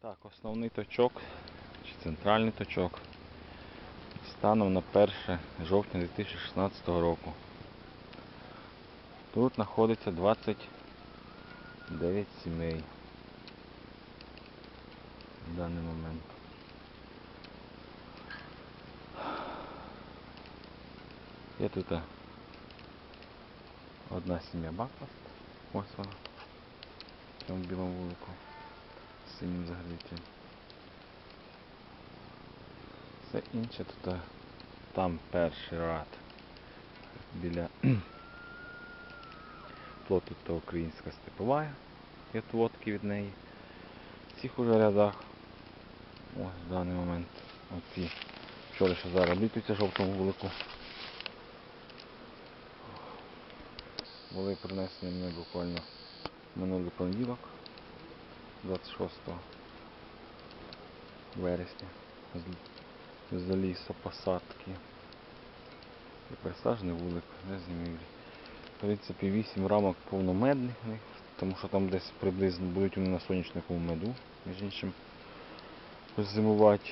Так, основний точок, чи центральний точок. Станом на 1 жовтня 2016 року. Тут знаходиться 29 сімей в даний момент. Є тут одна сім'я Бакфаст. Ось вона. В цьому білому вулику. Синім загріттям. Все інше тут там перший ряд. Біля плоту то українська степова. Є твотки від неї. В цих уже рядах. Ось в даний момент. Оці вчора що зараз літуються жовтому вулику. Були принесені мені буквально минулий понеділок, 26 вересня, з, лісопосадки. І пересаджений вулик не зимівлі. В принципі, 8 рамок повномедних, тому що там десь приблизно будуть вони на сонячниковому меду, між іншим, зимувати.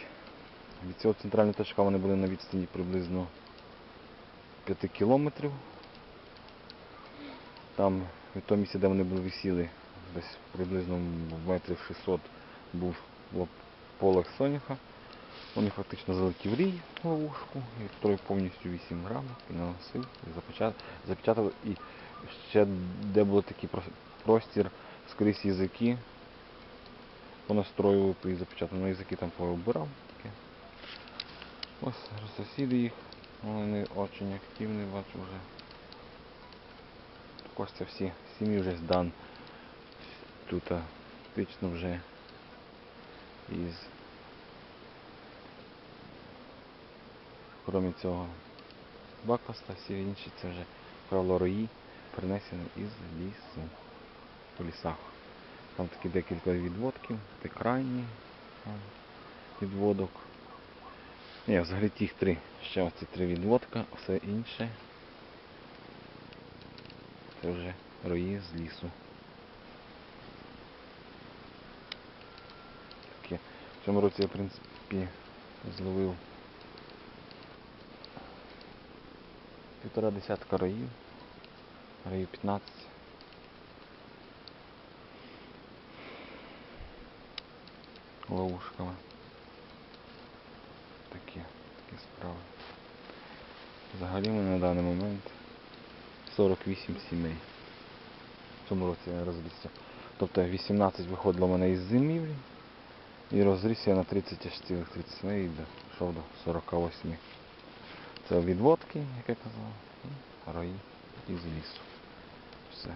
Від цього центрального точка вони були на відстані приблизно 5 кілометрів. Там від того місця, де вони були висіли, десь приблизно в метрів 600 був полог соняха. Вони фактично залетів рій в ловушку і втроє повністю 8 рамок і наносив, і запечатав. І ще де був такий простір, скрізь язики, понастроював і запечатав. На язики там повибирав. Ось сусіди їх, вони дуже активні, бачу вже. Костя всі сім'ї вже здан. Тут фактично вже із крім цього бакоста, всі інші це вже правило рої принесені із лісу по лісах. Там такі декілька відводків, це крайній а, відводок. Ні, взагалі тих три. Ще оці три відводка, все інше це вже рої з лісу. Таке. В цьому році я, в принципі, зловив півтора десятка роїв. Роїв 15. Ловушками. Такі, такі справи. Взагалі ми на даний момент 48 сімей. В цьому році я розрісся. Тобто 18 виходило в мене із зимівлі. І розріз я на 30 аж цілих 30 сімей і дійшов до 48. Це відводки, як я казав, і рої із лісу. Все.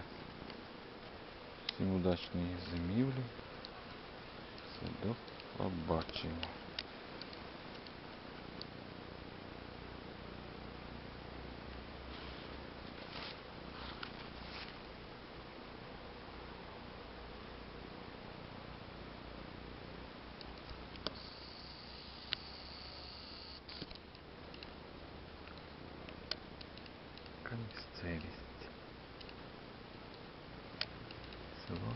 Всім удачної зимівлі. Все, до побачення. Така місцевість. Село